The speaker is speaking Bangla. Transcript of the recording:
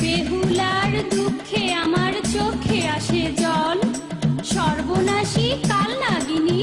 বেহুলার দুঃখে আমার চোখে আসে জল। সর্বনাশী কাল নাগিনী